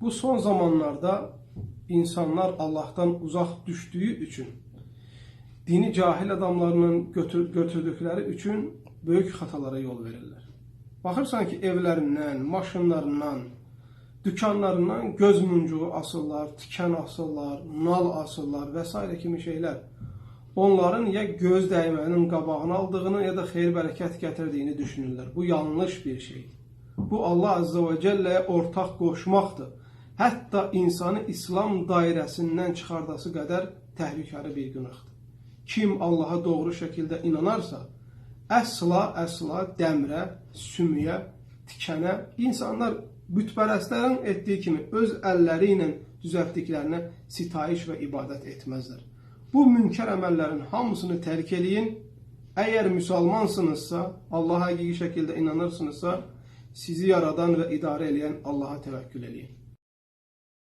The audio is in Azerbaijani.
Bu son zamanlarda insanlar Allah'tan uzak düştüğü için dini cahil adamlarının götür, götürdükleri için büyük hatalara yol verirler. Baxırsan ki evlərindən, maşınlarından, dükkanlarından göz muncuğu asırlar, tikan asırlar, nal asırlar və s. kimi şeylər. Onların ya göz dəymənin qabağını aldığını ya da xeyir bərəkət gətirdiyini düşünürlər. Bu yanlış bir şeydir. Bu Allah Azze ve Celle'ye ortak koşmaktır. Hətta insanı İslam dairəsindən çıxardası qədər təhlükəli bir günahdır. Kim Allaha doğru şəkildə inanarsa, əsla, əsla dəmrə, sümüyə, tikənə, insanlar bütpərəstlərin etdiyi kimi öz əlləri ilə düzəltdiklərinə sitayiş və ibadət etməzlər. Bu münkər əməllərin hamısını tərk eləyin. Əgər müsəlmansınızsa, Allaha həqiqi şəkildə inanırsınızsa, sizi yaradan və idarə edən Allaha təvəkkül eləyin.